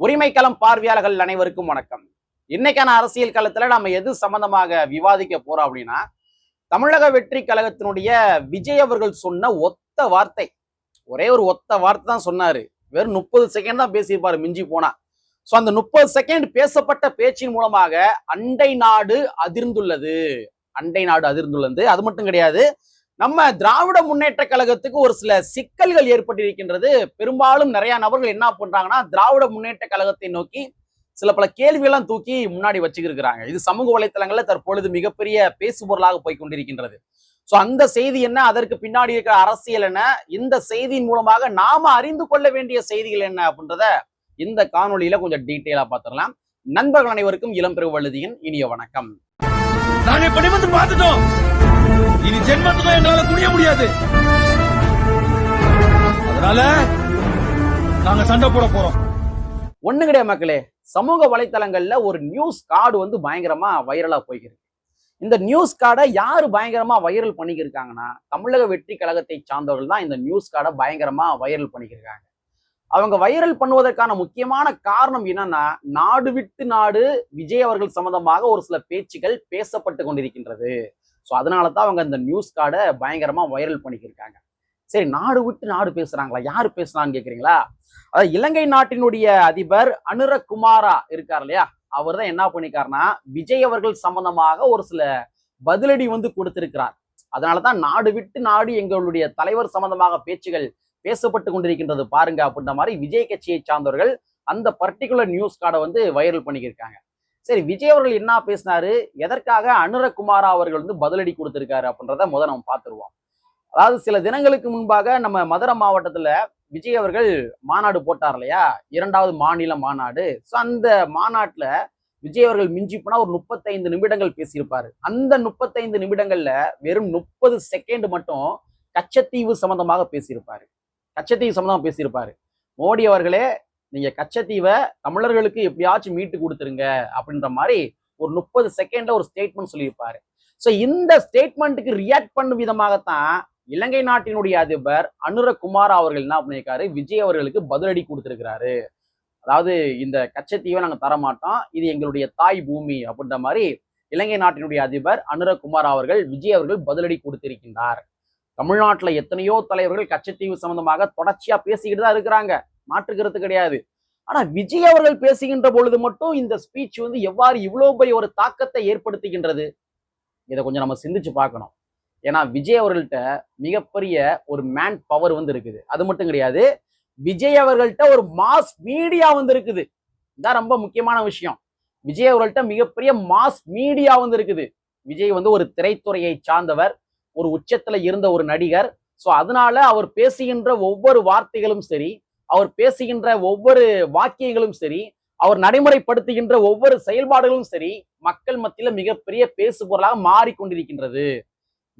உரிமைக்களம் பார்வையாளர்கள் அனைவருக்கும் வணக்கம். இன்னைக்கான அரசியல் களத்துல நம்ம எது சம்பந்தமாக விவாதிக்க போறோம் அப்படின்னா தமிழக வெற்றி கழகத்தினுடைய விஜய் அவர்கள் சொன்ன ஒத்த வார்த்தை. ஒரே ஒரு ஒத்த வார்த்தை தான் சொன்னாரு. வெறும் முப்பது செகண்ட் தான் பேசியிருப்பாரு மிஞ்சி போனா. சோ அந்த முப்பது செகண்ட் பேசப்பட்ட பேச்சின் மூலமாக அண்டை நாடு அதிர்ந்துள்ளது. அண்டை நாடு அதிர்ந்துள்ளது. அது மட்டும் கிடையாது நம்ம திராவிட முன்னேற்ற கழகத்துக்கு ஒரு சில சிக்கல்கள் ஏற்பட்டிருக்கின்றது. பெரும்பாலும் நிறைய நபர்கள் என்ன பண்றாங்கன்னா திராவிட முன்னேற்ற கழகத்தை நோக்கி சில பல கேள்வியெல்லாம் தூக்கி முன்னாடி வச்சுக்கிருக்கிறாங்க. இது சமூக வலைத்தளங்கள்ல தற்பொழுது மிகப்பெரிய பேசுபொருளாக போய் கொண்டிருக்கின்றது சோ அந்த செய்தி என்ன? அதற்கு பின்னாடி இருக்கிற அரசியல் என்ன? இந்த செய்தியின் மூலமாக நாம அறிந்து கொள்ள வேண்டிய செய்திகள் என்ன அப்படின்றத இந்த காணொலியில கொஞ்சம் டீட்டெயிலா பார்த்துடலாம் நண்பர்கள் அனைவருக்கும் இளம்பெரு வழுதியின் இனிய வணக்கம். நாங்க இப்ப பார்த்துட்டோம். இனி ஜென்மத்துக்கும் எங்களால குனிய முடியாது. அதனால நாங்க சண்டை போட போறோம். ஒண்ணு கிடையாது மக்களே. சமூக வலைத்தளங்கள்ல ஒரு நியூஸ் கார்டு வந்து பயங்கரமா வைரலா போய்கிறது இந்த நியூஸ் கார்டை யாரு பயங்கரமா வைரல் பண்ணிக்கிருக்காங்கன்னா தமிழக வெற்றி கழகத்தை சார்ந்தவர்கள் தான் இந்த நியூஸ் கார்டை பயங்கரமா வைரல் பண்ணிக்கிருக்காங்க. அவங்க வைரல் பண்ணுவதற்கான முக்கியமான காரணம் என்னன்னா நாடு விட்டு நாடு விஜய் அவர்கள் சம்பந்தமாக ஒரு சில பேச்சுகள் பேசப்பட்டு கொண்டிருக்கின்றது. ஸோ அதனால தான் அவங்க இந்த நியூஸ் கார்டை பயங்கரமா வைரல் பண்ணிக்கிருக்காங்க. சரி நாடு விட்டு நாடு பேசுறாங்களா? யாரு பேசுறான்னு கேட்குறீங்களா அதாவது இலங்கை நாட்டினுடைய அதிபர் அனுரகுமாரா இருக்கார் இல்லையா? அவர் தான் என்ன பண்ணிருக்காருன்னா விஜய் அவர்கள் சம்பந்தமாக ஒரு சில பதிலடி வந்து கொடுத்திருக்கிறார். அதனாலதான் நாடு விட்டு நாடு எங்களுடைய தலைவர் சம்பந்தமாக பேச்சுகள் பேசப்பட்டு கொண்டிருக்கின்றது பாருங்க அப்படின்ற மாதிரி விஜய் கட்சியை சார்ந்தவர்கள் அந்த பர்டிகுலர் நியூஸ் கார்டை வந்து வைரல் பண்ணிக்கிருக்காங்க. சரி விஜய் அவர்கள் என்ன பேசினாரு? எதற்காக அனுரகுமாரா அவர்கள் வந்து பதிலடி கொடுத்திருக்காரு அப்படின்றத முத நம்ம பார்த்துருவோம். அதாவது சில தினங்களுக்கு முன்பாக நம்ம மதுரை மாவட்டத்துல விஜய் அவர்கள் மாநாடு போட்டார் இல்லையா? இரண்டாவது மாநில மாநாடு. ஸோ அந்த மாநாட்டுல விஜய் அவர்கள் மிஞ்சி போனா ஒரு முப்பத்தைந்து நிமிடங்கள் பேசியிருப்பாரு. அந்த முப்பத்தைந்து நிமிடங்கள்ல வெறும் முப்பது செகண்ட் மட்டும் கச்சத்தீவு சம்பந்தமாக பேசியிருப்பாரு. கச்சத்தீவு சம்பந்தமாக பேசியிருப்பாரு. மோடி அவர்களே நீங்கள் கச்சத்தீவை தமிழர்களுக்கு எப்படியாச்சும் மீட்டு கொடுத்துருங்க அப்படின்ற மாதிரி ஒரு முப்பது செகண்ட்ல ஒரு ஸ்டேட்மெண்ட் சொல்லியிருப்பாரு. ஸோ இந்த ஸ்டேட்மெண்ட்டுக்கு ரியாக்ட் பண்ணும் விதமாகத்தான் இலங்கை நாட்டினுடைய அதிபர் அனுரகுமார் அவர்கள் என்ன பண்ணியிருக்காரு? விஜய் அவர்களுக்கு பதிலடி கொடுத்துருக்கிறாரு. அதாவது இந்த கச்சத்தீவை நாங்கள் தர மாட்டோம் இது எங்களுடைய தாய் பூமி அப்படின்ற மாதிரி இலங்கை நாட்டினுடைய அதிபர் அனுரகுமார் அவர்கள் விஜய் அவர்கள் பதிலடி கொடுத்திருக்கின்றார். தமிழ்நாட்டில் எத்தனையோ தலைவர்கள் கச்சத்தீவு சம்பந்தமாக தொடர்ச்சியாக பேசிக்கிட்டு தான் இருக்கிறாங்க. மாற்றுக்கிறது கிடையாது. ஆனா விஜய் அவர்கள் பேசுகின்ற பொழுது மட்டும் இந்த ஸ்பீச் வந்து எவ்வாறு இவ்வளவு பெரிய ஒரு தாக்கத்தை ஏற்படுத்துகின்றது? இதை கொஞ்சம் நம்ம சிந்திச்சு பார்க்கணும். ஏன்னா விஜய் அவர்கள்ட்ட மிகப்பெரிய ஒரு மேன் பவர் வந்து இருக்குது. அது மட்டும் கிடையாது விஜய் அவர்கள்ட்ட ஒரு மாஸ் மீடியா வந்து இருக்குது. இதான் ரொம்ப முக்கியமான விஷயம். விஜய் அவர்கள்ட்ட மிகப்பெரிய மாஸ் மீடியா வந்து இருக்குது. விஜய் வந்து ஒரு திரைத்துறையை சார்ந்தவர் ஒரு உச்சத்துல இருந்த ஒரு நடிகர். ஸோ அதனால அவர் பேசுகின்ற ஒவ்வொரு வார்த்தைகளும் சரி அவர் பேசுகின்ற ஒவ்வொரு வாக்கியங்களும் சரி அவர் நடைமுறைப்படுத்துகின்ற ஒவ்வொரு செயல்பாடுகளும் சரி மக்கள் மத்தியில மிகப்பெரிய பேசு பொருளாக மாறிக்கொண்டிருக்கின்றது.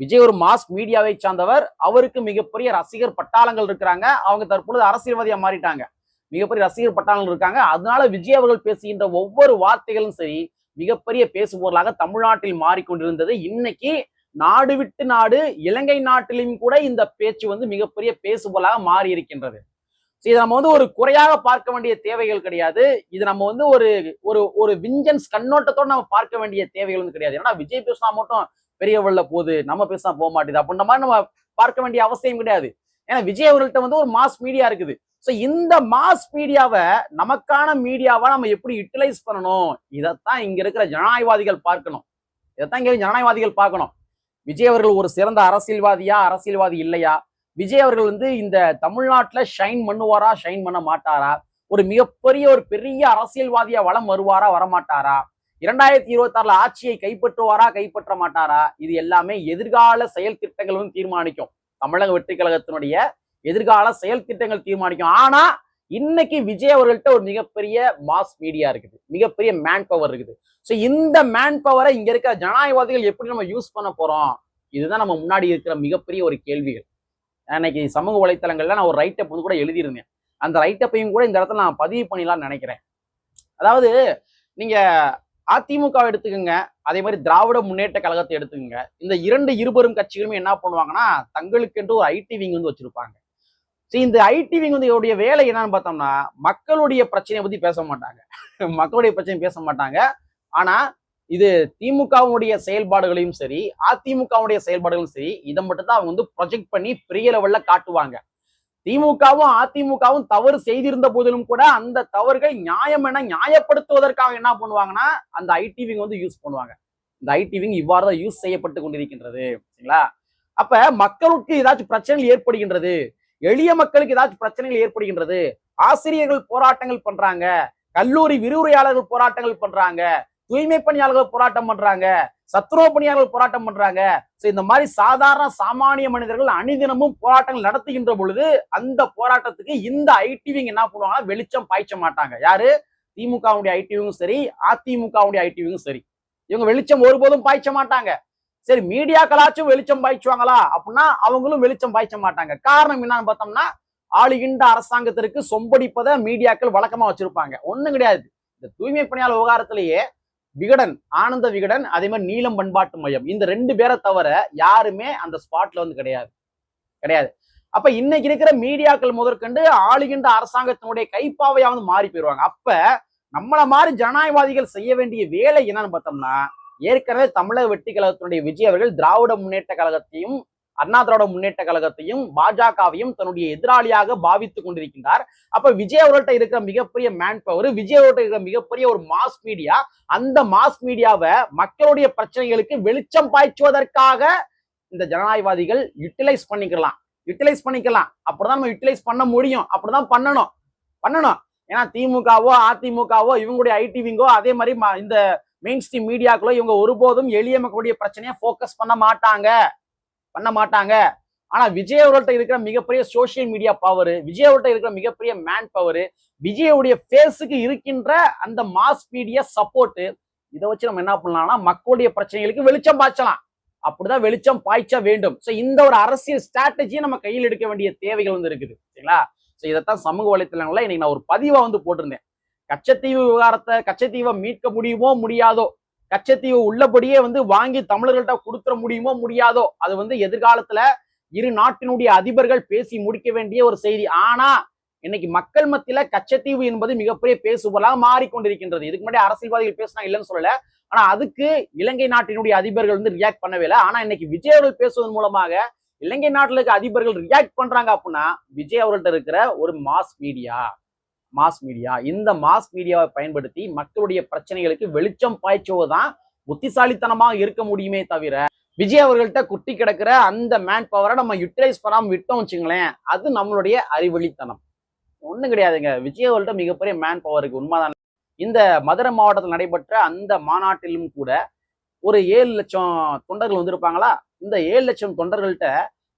விஜய் ஒரு மாஸ் மீடியாவை சார்ந்தவர். அவருக்கு மிகப்பெரிய ரசிகர் பட்டாளங்கள் இருக்கிறாங்க. அவங்க தற்பொழுது அரசியல்வாதியா மாறிட்டாங்க. மிகப்பெரிய ரசிகர் பட்டாளங்கள் இருக்காங்க. அதனால விஜய் அவர்கள் பேசுகின்ற ஒவ்வொரு வார்த்தைகளும் சரி மிகப்பெரிய பேசு பொருளாக தமிழ்நாட்டில் மாறிக்கொண்டிருந்தது. இன்னைக்கு நாடு விட்டு நாடு இலங்கை நாட்டிலும் கூட இந்த பேச்சு வந்து மிகப்பெரிய பேசு பொருளாக மாறி இருக்கின்றது இதை நம்ம வந்து ஒரு குறையாக பார்க்க வேண்டிய தேவைகள் கிடையாது. இது நம்ம வந்து ஒரு ஒரு ஒரு விஞ்சன்ஸ் கண்ணோட்டத்தோடு நம்ம பார்க்க வேண்டிய தேவைகள் வந்து கிடையாது. ஏன்னா விஜய் பேசினா மட்டும் பெரிய வெள்ள போகுது நம்ம பேசினா போக மாட்டேது அப்படின்ற மாதிரி நம்ம பார்க்க வேண்டிய அவசியம் கிடையாது. ஏன்னா விஜய் அவர்கள்ட்ட வந்து ஒரு மாஸ் மீடியா இருக்குது. ஸோ இந்த மாஸ் மீடியாவை நமக்கான மீடியாவை நம்ம எப்படி யூட்டிலைஸ் பண்ணணும்? இதைத்தான் இங்க இருக்கிற ஜனநாயகவாதிகள் பார்க்கணும். இதைத்தான் இங்க ஜனநாயகவாதிகள் பார்க்கணும். விஜய் அவர்கள் ஒரு சிறந்த அரசியல்வாதியா அரசியல்வாதி இல்லையா? விஜய் அவர்கள் வந்து இந்த தமிழ்நாட்டில் ஷைன் பண்ணுவாரா ஷைன் பண்ண மாட்டாரா? ஒரு மிகப்பெரிய ஒரு பெரிய அரசியல்வாதியா வளம் வருவாரா வரமாட்டாரா? இரண்டாயிரத்தி இருபத்தி ஆறுல ஆட்சியை கைப்பற்றுவாரா கைப்பற்ற மாட்டாரா? இது எல்லாமே எதிர்கால செயல் திட்டங்கள் வந்து தீர்மானிக்கும். தமிழக வெற்றி கழகத்தினுடைய எதிர்கால செயல் திட்டங்கள் தீர்மானிக்கும். ஆனா இன்னைக்கு விஜய் அவர்கள்ட்ட ஒரு மிகப்பெரிய மாஸ் மீடியா இருக்குது. மிகப்பெரிய மேன் பவர் இருக்குது. ஸோ இந்த மேன் பவரை இங்க இருக்கிற ஜனநாயகவாதிகள் எப்படி நம்ம யூஸ் பண்ண போறோம்? இதுதான் நம்ம முன்னாடி இருக்கிற மிகப்பெரிய ஒரு கேள்விகள். அன்னைக்கு சமூக வலைத்தளங்கள்ல நான் ஒரு ரைட்டப் வந்து கூட எழுதியிருந்தேன். அந்த ரைட்டப்பையும் கூட இந்த இடத்துல நான் பதிவு பண்ணிடலாம்னு நினைக்கிறேன். அதாவது நீங்க அதிமுக எடுத்துக்கோங்க அதே மாதிரி திராவிட முன்னேற்ற கழகத்தை எடுத்துக்கோங்க. இந்த இரண்டு இருபெரும் கட்சிகளுமே என்ன பண்ணுவாங்கன்னா தங்களுக்கென்று ஒரு ஐடி விங் வந்து வச்சிருப்பாங்க. சரி இந்த ஐடிவிங் வந்து இவருடைய வேலை என்னன்னு பார்த்தோம்னா மக்களுடைய பிரச்சனையை பத்தி பேச மாட்டாங்க. மக்களுடைய பிரச்சனை பேச மாட்டாங்க. ஆனா இது திமுகவுடைய செயல்பாடுகளையும் சரி அதிமுகவுடைய செயல்பாடுகளும் சரி இதை மட்டும் தான் அவங்க வந்து ப்ரொஜெக்ட் பண்ணி பெரிய லெவல்ல காட்டுவாங்க. திமுகவும் அதிமுகவும் தவறு செய்திருந்த போதிலும் கூட அந்த தவறுகள் நியாயம் என நியாயப்படுத்துவதற்காக என்ன பண்ணுவாங்கன்னா அந்த ஐடிவிங் வந்து யூஸ் பண்ணுவாங்க. இந்த ஐடிவிங் இவ்வாறு தான் யூஸ் செய்யப்பட்டு கொண்டிருக்கின்றது. சரிங்களா? அப்ப மக்களுக்கு ஏதாச்சும் பிரச்சனைகள் ஏற்படுகின்றது. எளிய மக்களுக்கு ஏதாச்சும் பிரச்சனைகள் ஏற்படுகின்றது. ஆசிரியர்கள் போராட்டங்கள் பண்றாங்க. கல்லூரி விரிவுரையாளர்கள் போராட்டங்கள் பண்றாங்க. தூய்மை பணியாளர்கள் போராட்டம் பண்றாங்க. சத்துருவ பணியாளர்கள் போராட்டம் பண்றாங்க. சோ இந்த மாதிரி சாதாரண சாமானிய மனிதர்கள் அணிதினமும் போராட்டங்கள் நடத்துகின்ற பொழுது அந்த போராட்டத்துக்கு இந்த ஐடிவிங் என்ன பண்ணுவாங்க வெளிச்சம் பாய்ச்ச மாட்டாங்க. யாரு? திமுகவுடைய ஐடிவியும் சரி அதிமுகவுடைய ஐடிவியும் சரி. இவங்க வெளிச்சம் ஒருபோதும் பாய்ச்ச மாட்டாங்க. சரி மீடியாக்களாச்சும் வெளிச்சம் பாய்ச்சுவாங்களா? அப்படின்னா அவங்களும் வெளிச்சம் பாய்ச்ச மாட்டாங்க. காரணம் என்னன்னு பார்த்தோம்னா ஆளுகின்ற அரசாங்கத்திற்கு சொம்படிப்பதை மீடியாக்கள் வழக்கமா வச்சிருப்பாங்க. ஒண்ணும் கிடையாது. இந்த தூய்மை பணியாளர் விவகாரத்திலேயே விகடன் ஆனந்த விகடன் அதே மாதிரி நீளம் பண்பாட்டு மையம். இந்த ரெண்டு பேரை தவிர யாருமே அந்த ஸ்பாட்ல வந்து கிடையாது. கிடையாது. அப்ப இன்னைக்கு இருக்கிற மீடியாக்கள் முதற்கண்டு ஆளுகின்ற அரசாங்கத்தினுடைய கைப்பாவையா வந்து மாறி போயிடுவாங்க அப்ப நம்மள மாதிரி ஜனநாயகவாதிகள் செய்ய வேண்டிய வேலை என்னன்னு பார்த்தோம்னா ஏற்கனவே தமிழக வெட்டி கழகத்தினுடைய விஜய் அவர்கள் திராவிட முன்னேற்ற கழகத்தையும் அண்ணா திராவிட முன்னேற்ற கழகத்தையும் பாஜகவையும் தன்னுடைய எதிராளியாக பாவித்துக் கொண்டிருக்கின்றார். அப்ப விஜய் அவர்கள்ட்ட இருக்கிற மிகப்பெரிய மேன் பவர் விஜய் அவர்கள்ட்ட இருக்கிற மிகப்பெரிய ஒரு மாஸ் மீடியா அந்த மாஸ் மீடியாவை மக்களுடைய பிரச்சனைகளுக்கு வெளிச்சம் பாய்ச்சுவதற்காக இந்த ஜனநாயகவாதிகள் யூட்டிலைஸ் பண்ணிக்கலாம். யூட்டிலைஸ் பண்ணிக்கலாம். அப்படிதான் நம்ம யூட்டிலைஸ் பண்ண முடியும். அப்படிதான் பண்ணணும். பண்ணணும். ஏன்னா திமுகவோ அதிமுகவோ இவங்களுடைய ஐடிவிங்கோ அதே மாதிரி இந்த மெயின் ஸ்ட்ரீம் மீடியாக்களோ இவங்க ஒருபோதும் எளிய மக்களுடைய பிரச்சனையை ஃபோக்கஸ் பண்ண மாட்டாங்க. பண்ண மாட்டாங்க. ஆனா விஜய் அவர்கள்ட்ட இருக்கிற மிகப்பெரிய சோஷியல் மீடியா பவர் விஜய் அவர்கள்ட்ட இருக்கிற மிகப்பெரிய மேன் பவர் விஜயவுடைய ஃபேஸுக்கு இருக்கின்ற அந்த மாஸ் மீடியா சப்போர்ட் இதை வச்சு நம்ம என்ன பண்ணலாம்னா மக்களுடைய பிரச்சனைகளுக்கு வெளிச்சம் பாய்ச்சலாம். அப்படிதான் வெளிச்சம் பாய்ச்ச வேண்டும். ஸோ இந்த ஒரு அரசியல் ஸ்ட்ராட்டஜியை நம்ம கையில் எடுக்க வேண்டிய தேவைகள் வந்து இருக்குது. சரிங்களா? ஸோ இதைத்தான் சமூக வலைத்தளங்கள்ல இன்னைக்கு நான் ஒரு பதிவாக வந்து போட்டிருந்தேன். கச்சத்தீவு விவகாரத்தை கச்சத்தீவை மீட்க முடியுமோ முடியாதோ கச்சத்தீவு உள்ளபடியே வந்து வாங்கி தமிழர்கள்ட்ட கொடுத்துட முடியுமோ முடியாதோ அது வந்து எதிர்காலத்துல இரு நாட்டினுடைய அதிபர்கள் பேசி முடிக்க வேண்டிய ஒரு செய்தி. ஆனா இன்னைக்கு மக்கள் மத்தியில கச்சத்தீவு என்பது மிகப்பெரிய பேசுபொருளாக மாறிக்கொண்டிருக்கின்றது. இதுக்கு முன்னாடி அரசியல்வாதிகள் பேசினா இல்லைன்னு சொல்லல. ஆனா அதுக்கு இலங்கை நாட்டினுடைய அதிபர்கள் வந்து ரியாக்ட் பண்ணவே இல்லை. ஆனா இன்னைக்கு விஜய் அவர்கள் பேசுவதன் மூலமாக இலங்கை நாட்டில் இருக்க அதிபர்கள் ரியாக்ட் பண்றாங்க அப்படின்னா விஜய் அவர்கள்ட்ட இருக்கிற ஒரு மாஸ் மீடியா மாஸ் மீடியா இந்த மாஸ் மீடியாவை பயன்படுத்தி மக்களுடைய பிரச்சனைகளுக்கு வெளிச்சம் பாய்ச்சுவதுதான் புத்திசாலித்தனமாக இருக்க முடியுமே தவிர விஜய் அவர்கள்ட்ட குட்டி கிடக்கிற அந்த மேன் பவரை நம்ம யூட்டிலைஸ் பண்ணாம விட்டோம் வச்சுங்களேன் அது நம்மளுடைய அறிவழித்தனம் ஒன்றும் கிடையாதுங்க. விஜய் அவர்கள்ட்ட மிகப்பெரிய மேன் பவர் இருக்கு. உண்மைதான்? இந்த மதுரை மாவட்டத்தில் நடைபெற்ற அந்த மாநாட்டிலும் கூட ஒரு ஏழு லட்சம் தொண்டர்கள் வந்திருப்பாங்களா? இந்த ஏழு லட்சம் தொண்டர்கள்ட்ட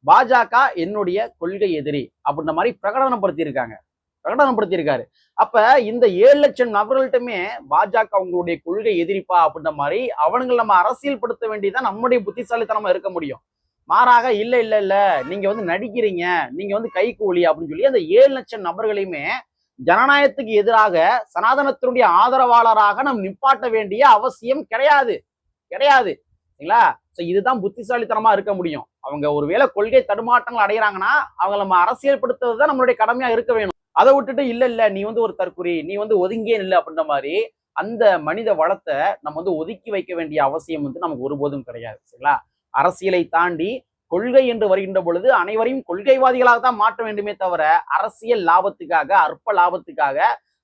பாஜக என்னுடைய கொள்கை எதிரி அப்படின்ற மாதிரி பிரகடனப்படுத்தியிருக்காங்க. பிரகடனப்படுத்தியிருக்காரு. அப்ப இந்த ஏழு லட்சம் நபர்கள்ட்டுமே பாஜக அவங்களுடைய கொள்கை எதிரிப்பா அப்படின்ற மாதிரி அவனுங்களை நம்ம அரசியல் படுத்த வேண்டியதான் நம்முடைய புத்திசாலித்தனமா இருக்க முடியும். மாறாக இல்ல இல்ல இல்ல நீங்க வந்து நடிக்கிறீங்க நீங்க வந்து கை கூலி அப்படின்னு சொல்லி அந்த ஏழு லட்சம் நபர்களையுமே ஜனநாயகத்துக்கு எதிராக சனாதனத்தினுடைய ஆதரவாளராக நம் நிப்பாட்ட வேண்டிய அவசியம் கிடையாது. கிடையாது. சரிங்களா? ஸோ இதுதான் புத்திசாலித்தனமா இருக்க முடியும். அவங்க ஒருவேளை கொள்கை தடுமாற்றங்கள் அடைகிறாங்கன்னா அவங்க நம்ம அரசியல் படுத்துறது தான் நம்மளுடைய கடமையா இருக்க வேணும். அதை விட்டுட்டு இல்ல இல்ல நீ வந்து ஒரு தற்குறி நீ வந்து ஒதுங்கியே இல்லை அப்படின்ற மாதிரி அந்த மனித வளத்தை நம்ம வந்து ஒதுக்கி வைக்க வேண்டிய அவசியம் வந்து நமக்கு ஒருபோதும் கிடையாது சரிங்களா? அரசியலை தாண்டி கொள்கை என்று வருகின்ற பொழுது அனைவரையும் கொள்கைவாதிகளாக தான் மாற்ற வேண்டுமே தவிர அரசியல் லாபத்துக்காக அற்ப லாபத்துக்காக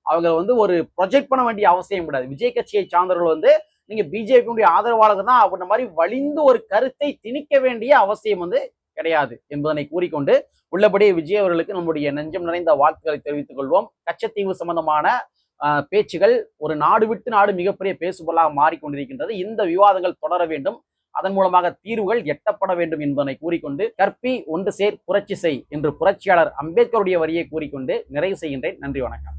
அவங்க வந்து ஒரு ப்ரொஜெக்ட் பண்ண வேண்டிய அவசியம் கிடையாது. விஜய் கட்சியை சார்ந்தவர்கள் வந்து நீங்க பிஜேபியுடைய ஆதரவாளர்கள் தான் அப்படின்ற மாதிரி வலிந்து ஒரு கருத்தை திணிக்க வேண்டிய அவசியம் வந்து கிடையாது என்பதனை கூறிக்கொண்டு உள்ளபடி விஜய் அவர்களுக்கு நம்முடைய நெஞ்சம் நிறைந்த வாழ்த்துக்களை தெரிவித்துக் கொள்வோம். கச்சத்தீவு சம்பந்தமான பேச்சுகள் ஒரு நாடு விட்டு நாடு மிகப்பெரிய பேசுபொருளாக மாறிக்கொண்டிருக்கின்றது. இந்த விவாதங்கள் தொடர வேண்டும். அதன் மூலமாக தீர்வுகள் எட்டப்பட வேண்டும் என்பதனை கூறிக்கொண்டு கற்பி ஒன்று சேர் புரட்சி செய் என்று புரட்சியாளர் அம்பேத்கருடைய வரியை கூறிக்கொண்டு நிறைவு செய்கின்றேன். நன்றி வணக்கம்.